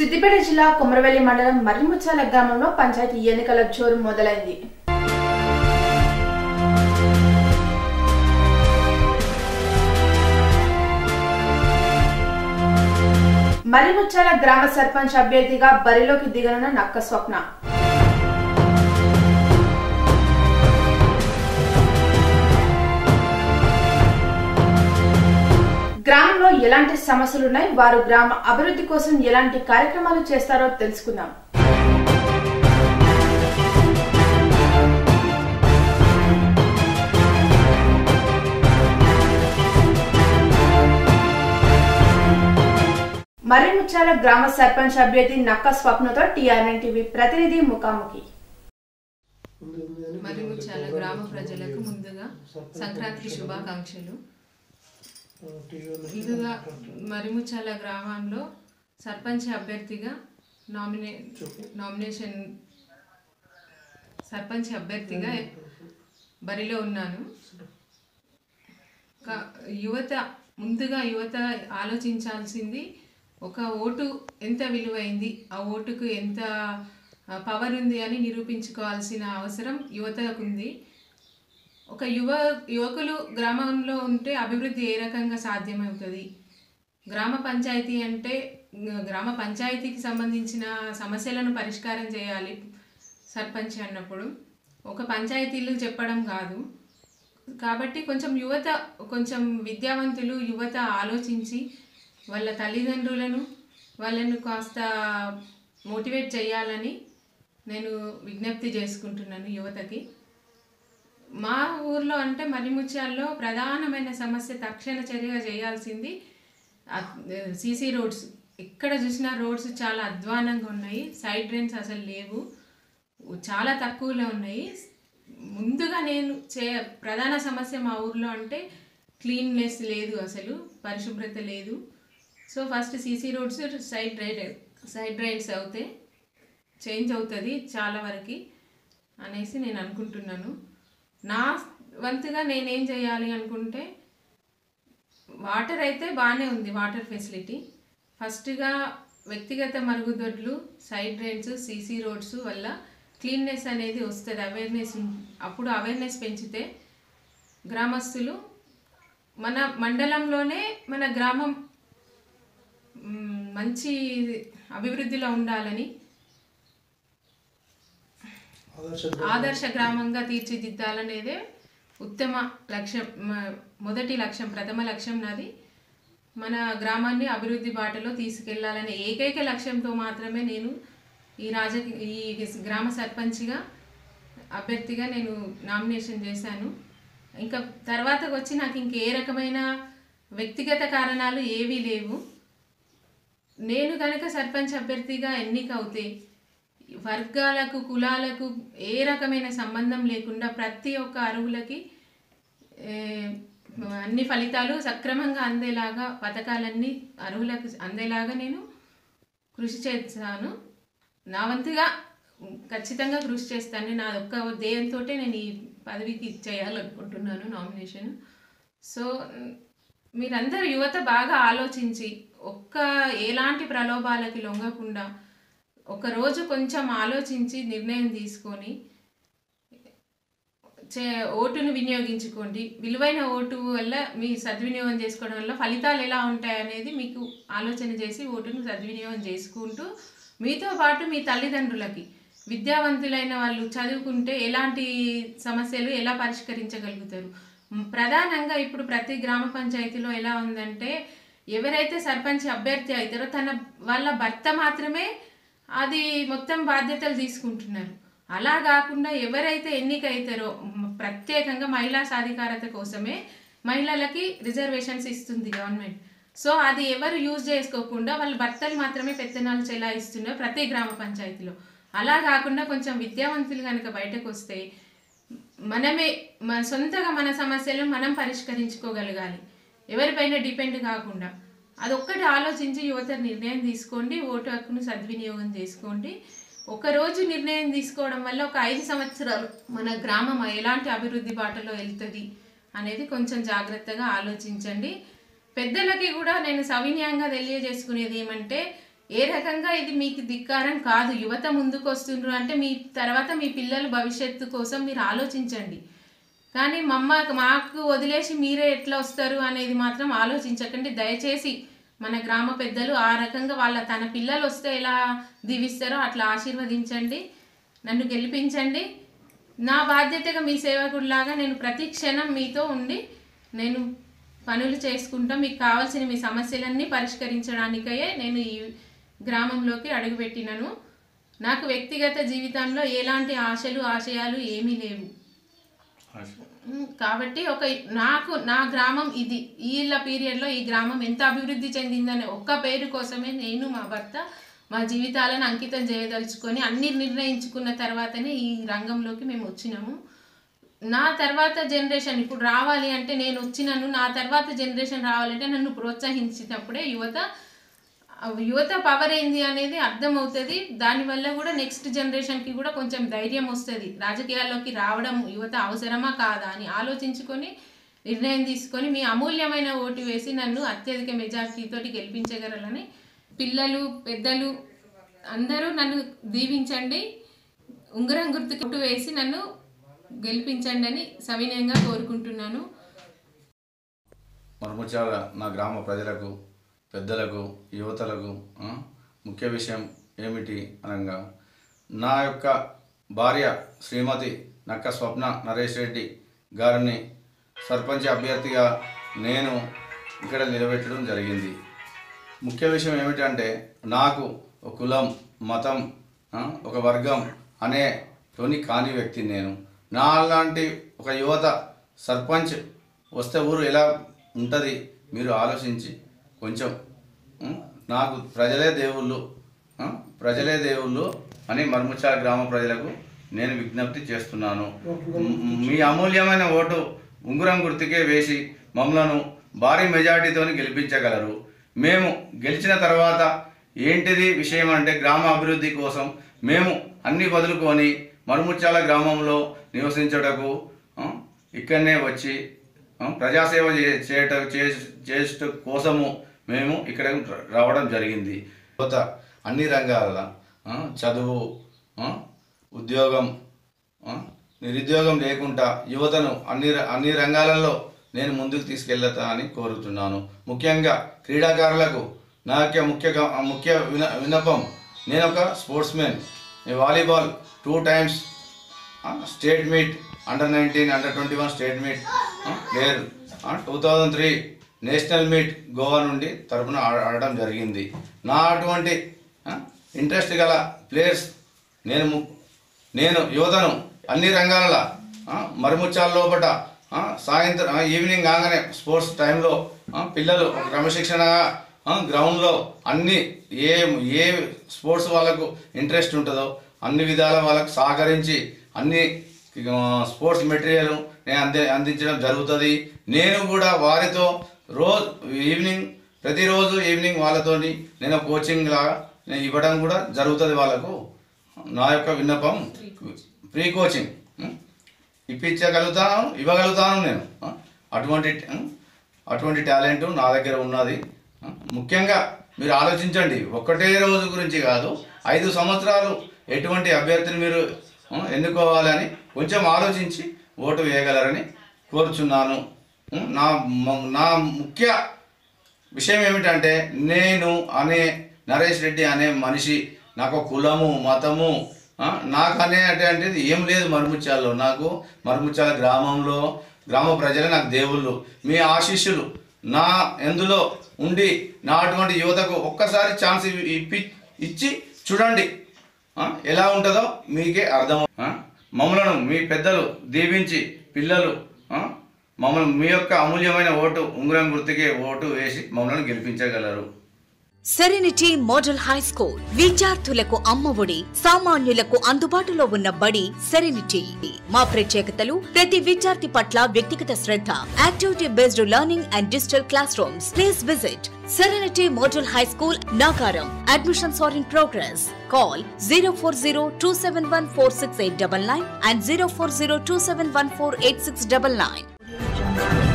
సిద్దిపేట జిల్లా కొమరవెల్లి మండలం మర్రిముచ్చాల గ్రామంలో పంచాయతీ ఎన్నికల జోరు మొదలైంది. మర్రిముచ్చాల గ్రామ సర్పంచ్ అభ్యర్థిగా బరిలోకి దిగనున్న నక్క స్వప్న. గ్రామంలో ఎలాంటి సమస్యలున్నాయి? వారు గ్రామ అభివృద్ధి కోసం ఎలాంటి కార్యక్రమాలు చేస్తారో తెలుసుకుందాం. మర్రిముచ్చాల గ్రామ సర్పంచ్ అభ్యర్థి నక్క స్వప్నతో టీఆర్ఎన్ టీవీ ప్రతినిధి ముఖాముఖి. మరిముచ్చాల గ్రామ ప్రజలకు ముందుగా సంక్రాంతి శుభాకాంక్షలు. ముందుగా మరిముచ్చాల గ్రామంలో సర్పంచ్ అభ్యర్థిగా నామినే నామినేషన్ సర్పంచ్ అభ్యర్థిగా బరిలో ఉన్నాను. యువత ముందుగా యువత ఆలోచించాల్సింది ఒక ఓటు ఎంత విలువైంది ఆ ఓటుకు ఎంత పవర్ ఉంది అని నిరూపించుకోవాల్సిన అవసరం యువతకు ఉంది ఒక యువ యువకులు గ్రామంలో ఉంటే అభివృద్ధి ఏ రకంగా సాధ్యమవుతుంది? గ్రామ పంచాయతీ అంటే గ్రామ పంచాయతీకి సంబంధించిన సమస్యలను పరిష్కారం చేయాలి సర్పంచ్ అన్నప్పుడు. ఒక పంచాయతీలు చెప్పడం కాదు. కాబట్టి కొంచెం యువత కొంచెం విద్యావంతులు యువత ఆలోచించి వాళ్ళ తల్లిదండ్రులను వాళ్ళను కాస్త మోటివేట్ చేయాలని నేను విజ్ఞప్తి చేసుకుంటున్నాను యువతకి. మా ఊర్లో అంటే మరిముత్యాల్లో ప్రధానమైన సమస్య తక్షణ చర్యగా చేయాల్సింది. CC roads. ఎక్కడ చూసినా రోడ్స్ చాలా అధ్వానంగా ఉన్నాయి. సైడ్ డ్రైన్స్ అసలు లేవు. చాలా తక్కువలో ఉన్నాయి. ముందుగా నేను చే ప్రధాన సమస్య మా ఊర్లో అంటే క్లీన్నెస్ లేదు అసలు. పరిశుభ్రత లేదు. So first CC roads side drain side drains అవుతాయి చేంజ్ అవుతుంది చాలా వరకు అనేసి నేను అనుకుంటున్నాను. నా వంతుగా నేనేం చేయాలి అనుకుంటే వాటర్ అయితే బాగానే ఉంది వాటర్ ఫెసిలిటీ. ఫస్ట్గా వ్యక్తిగత మరుగుదొడ్లు సైడ్ డ్రైన్స్ సీసీ రోడ్స్ వల్ల క్లీన్నెస్ అనేది వస్తుంది. అవేర్నెస్ అప్పుడు అవేర్నెస్ పెంచితే గ్రామస్తులు మన మండలంలోనే మన గ్రామం మంచి అభివృద్ధిలో ఉండాలని ఆదర్శ గ్రామంగా తీర్చిదిద్దాలనేదే ఉత్తమ లక్ష్యం మొదటి లక్ష్యం ప్రథమ లక్ష్యం నాది. మన గ్రామాన్ని అభివృద్ధి బాటలో తీసుకెళ్ళాలనే ఏకైక లక్ష్యంతో మాత్రమే నేను ఈ రాజ ఈ గ్రామ సర్పంచ్గా అభ్యర్థిగా నేను నామినేషన్ చేశాను. ఇంకా తర్వాత వచ్చి నాకు ఇంకే రకమైన వ్యక్తిగత కారణాలు ఏవీ లేవు. నేను కనుక సర్పంచ్ అభ్యర్థిగా ఎన్నిక అవుతే వర్గాలకు కులాలకు ఏ రకమైన సంబంధం లేకుండా ప్రతి ఒక్క అరువులకి అన్ని ఫలితాలు సక్రమంగా అందేలాగా పథకాలన్నీ అర్హులకు అందేలాగా నేను కృషి చేస్తాను నా వంతుగా ఖచ్చితంగా కృషి చేస్తాను. నా ఒక్క ధ్యేయంతో నేను ఈ పదవికి చేయాలనుకుంటున్నాను నామినేషన్. సో మీరందరూ యువత బాగా ఆలోచించి ఒక్క ఎలాంటి ప్రలోభాలకి లొంగకుండా ఒకరోజు కొంచెం ఆలోచించి నిర్ణయం తీసుకొని చే ఓటును వినియోగించుకోండి. విలువైన ఓటు వల్ల మీ సద్వినియోగం చేసుకోవడం వల్ల ఫలితాలు ఎలా ఉంటాయనేది మీకు ఆలోచన చేసి ఓటును సద్వినియోగం చేసుకుంటూ మీతో పాటు మీ తల్లిదండ్రులకి విద్యావంతులైన వాళ్ళు చదువుకుంటే ఎలాంటి సమస్యలు ఎలా పరిష్కరించగలుగుతారు? ప్రధానంగా ఇప్పుడు ప్రతి గ్రామ పంచాయతీలో ఎలా ఉందంటే ఎవరైతే సర్పంచ్ అభ్యర్థి అవుతారో తన వాళ్ళ భర్త మాత్రమే అది మొత్తం బాధ్యతలు తీసుకుంటున్నారు. అలా కాకుండా ఎవరైతే ఎన్నికైతారో ప్రత్యేకంగా మహిళా సాధికారత కోసమే మహిళలకి రిజర్వేషన్స్ ఇస్తుంది గవర్నమెంట్. సో అది ఎవరు యూజ్ చేసుకోకుండా వాళ్ళ భర్తలు మాత్రమే పెత్తనాలు చెలాయిస్తున్నారు ప్రతి గ్రామ పంచాయతీలో. అలా కాకుండా కొంచెం విద్యావంతులు కనుక బయటకు వస్తే మనమే మన సొంతగా మన సమస్యలను మనం పరిష్కరించుకోగలగాలి. ఎవరిపైన డిపెండ్ కాకుండా. అదొక్కటి ఆలోచించి యువత నిర్ణయం తీసుకోండి ఓటు హక్కును సద్వినియోగం చేసుకోండి. ఒకరోజు నిర్ణయం తీసుకోవడం వల్ల ఒక ఐదు సంవత్సరాలు మన గ్రామం ఎలాంటి అభివృద్ధి బాటలో వెళ్తుంది అనేది కొంచెం జాగ్రత్తగా ఆలోచించండి. పెద్దలకి కూడా నేను సవినయంగా తెలియజేసుకునేది ఏమంటే ఏ రకంగా ఇది మీకు ధిక్కారం కాదు యువత ముందుకు వస్తుండ్రు అంటే మీ తర్వాత మీ పిల్లల భవిష్యత్తు కోసం మీరు ఆలోచించండి. కానీ మమ్మ మాకు వదిలేసి మీరే ఎట్లా వస్తారు అనేది మాత్రం ఆలోచించకండి. దయచేసి మన గ్రామ పెద్దలు ఆ రకంగా వాళ్ళ తన పిల్లలు వస్తే ఎలా దీవిస్తారో అట్లా ఆశీర్వదించండి. నన్ను గెలిపించండి. నా బాధ్యతగా మీ సేవకుడిలాగా నేను ప్రతి క్షణం మీతో ఉండి నేను పనులు చేసుకుంటా మీకు కావాల్సిన మీ సమస్యలన్నీ పరిష్కరించడానికయే నేను ఈ గ్రామంలోకి అడుగుపెట్టినను. నాకు వ్యక్తిగత జీవితంలో ఎలాంటి ఆశలు ఆశయాలు ఏమీ లేవు. కాబట్టి ఒక నాకు నా గ్రామం ఇది. వీళ్ళ పీరియడ్లో ఈ గ్రామం ఎంత అభివృద్ధి చెందిందనే ఒక్క పేరు కోసమే నేను మా భర్త మా జీవితాలను అంకితం చేయదలుచుకొని అన్ని నిర్ణయించుకున్న తర్వాతనే ఈ రంగంలోకి మేము వచ్చినాము. నా తర్వాత జనరేషన్ ఇప్పుడు రావాలి అంటే నేను వచ్చినాను నా తర్వాత జనరేషన్ రావాలంటే నన్ను ప్రోత్సహించినప్పుడే యువత యువత పవర్ ఏంది అనేది అర్థమవుతుంది. దానివల్ల కూడా నెక్స్ట్ జనరేషన్కి కూడా కొంచెం ధైర్యం వస్తుంది. రాజకీయాల్లోకి రావడం యువత అవసరమా కాదా అని ఆలోచించుకొని నిర్ణయం తీసుకొని మీ అమూల్యమైన ఓటు వేసి నన్ను అత్యధిక మెజార్టీతోటి గెలిపించగలరని పిల్లలు పెద్దలు అందరూ నన్ను దీవించండి. ఉంగరం గుర్తుకు ఓటు వేసి నన్ను గెలిపించండి అని సవినయంగా కోరుకుంటున్నాను. మరముచ్చాల నా గ్రామ ప్రజలకు పెద్దలకు యువతలకు ముఖ్య విషయం ఏమిటి అనగా నా యొక్క భార్య శ్రీమతి నక్క స్వప్న నరేష్ రెడ్డి గారిని సర్పంచ్ అభ్యర్థిగా నేను ఇక్కడ నిలబెట్టడం జరిగింది. ముఖ్య విషయం ఏమిటంటే నాకు ఒక కులం మతం ఒక వర్గం అనే తోని కాని వ్యక్తి నేను. నా లాంటి ఒక యువత సర్పంచ్ వస్తే ఊరు ఎలా ఉంటుంది? మీరు ఆలోచించి కొంచెం నాకు ప్రజలే దేవుళ్ళు ప్రజలే దేవుళ్ళు అని మర్ముచాల గ్రామ ప్రజలకు నేను విజ్ఞప్తి చేస్తున్నాను. మ్, అమూల్యమైన ఓటు ఉంగురం గుర్తుకే వేసి మమ్మలను భారీ మెజార్టీతో గెలిపించగలరు. మేము గెలిచిన తర్వాత ఏంటిది విషయం అంటే గ్రామ అభివృద్ధి కోసం మేము అన్ని వదులుకొని మరుముచ్చాల గ్రామంలో నివసించటకు ఇక్కడనే వచ్చి ప్రజాసేవ చే- చేయట చే- చేసట కోసము మేము ఇక్కడ రావడం జరిగింది. యువత అన్ని రంగాల చదువు ఉద్యోగం నిరుద్యోగం లేకుండా యువతను అన్ని అన్ని రంగాలలో నేను ముందుకు తీసుకెళ్తా అని కోరుతున్నాను. ముఖ్యంగా క్రీడాకారులకు నా యొక్క ముఖ్య ముఖ్య విన విన్నపం నేను ఒక sportsman volleyball two times state meet under nineteen under twenty one state meet player two thousand three national meet Goa నుండి తరపున ఆడ- ఆడడం జరిగింది. నా అటువంటి ఇంట్రెస్ట్ గల ప్లేయర్స్ నేను నేను యువతను అన్ని రంగాలలో మరుముచ్చాల లోపల సాయంత్రం ఈవినింగ్ కాగానే స్పోర్ట్స్ టైంలో పిల్లలు క్రమశిక్షణగా గ్రౌండ్లో అన్ని ఏ ఏ స్పోర్ట్స్ వాళ్ళకు ఇంట్రెస్ట్ ఉంటుందో అన్ని విధాల వాళ్ళకు సహకరించి అన్ని స్పోర్ట్స్ మెటీరియల్ నేను అంది అందించడం జరుగుతుంది. నేను కూడా వారితో రోజు ఈవినింగ్ ప్రతిరోజు ఈవినింగ్ వాళ్ళతోని నేను కోచింగ్ లాగా నేను ఇవ్వడం కూడా జరుగుతుంది వాళ్ళకు. నా యొక్క విన్నపం ప్రీ కోచింగ్ ఇప్పించగలుగుతాను ఇవ్వగలుగుతాను నేను. అటువంటి అటువంటి టాలెంట్ నా దగ్గర ఉన్నది. ముఖ్యంగా మీరు ఆలోచించండి ఒక్కటే రోజు గురించి కాదు ఐదు సంవత్సరాలు ఎటువంటి అభ్యర్థిని మీరు ఎన్నుకోవాలని కొంచెం ఆలోచించి ఓటు వేయగలరని కోరుచున్నాను. నా నా ముఖ్య విషయం ఏమిటంటే నేను అనే నరేష్ రెడ్డి అనే మనిషి నాకు కులము మతము నాకు అనేటువంటిది ఏం లేదు మరుముచ్చాల్లో. నాకు మరుముత్యాల గ్రామంలో గ్రామ ప్రజలే నాకు దేవుళ్ళు మీ ఆశీస్సులు. నా ఎందులో ఉండి నా అటువంటి యువతకు ఒక్కసారి ఛాన్స్ ఇప్పి ఇచ్చి చూడండి. ఎలా ఉంటుందో మీకే అర్థం మమ్మలను మీ పెద్దలు దీవించి పిల్లలు మమ్మల్ని మీ యొక్క అమూల్యమైన ఓటు ఉంగరం గుర్తుకే ఓటు వేసి మమ్మల్ని గెలిపించగలరు. సెరెనిటీ మోడల్ హై స్కూల్ విద్యార్థులకు అమ్మఒడి సామాన్యులకు అందుబాటులో ఉన్న బడి సెరెనిటీ మా ప్రత్యేకతలు ప్రతి విద్యార్థి పట్ల వ్యక్తిగత శ్రద్ధ activity based learning and digital classroom please visit serenity model high school Nagaram admissions are in progress call zero four zero two seven one four six eight double nine and zero four zero two seven one four eight six double nine Thank you.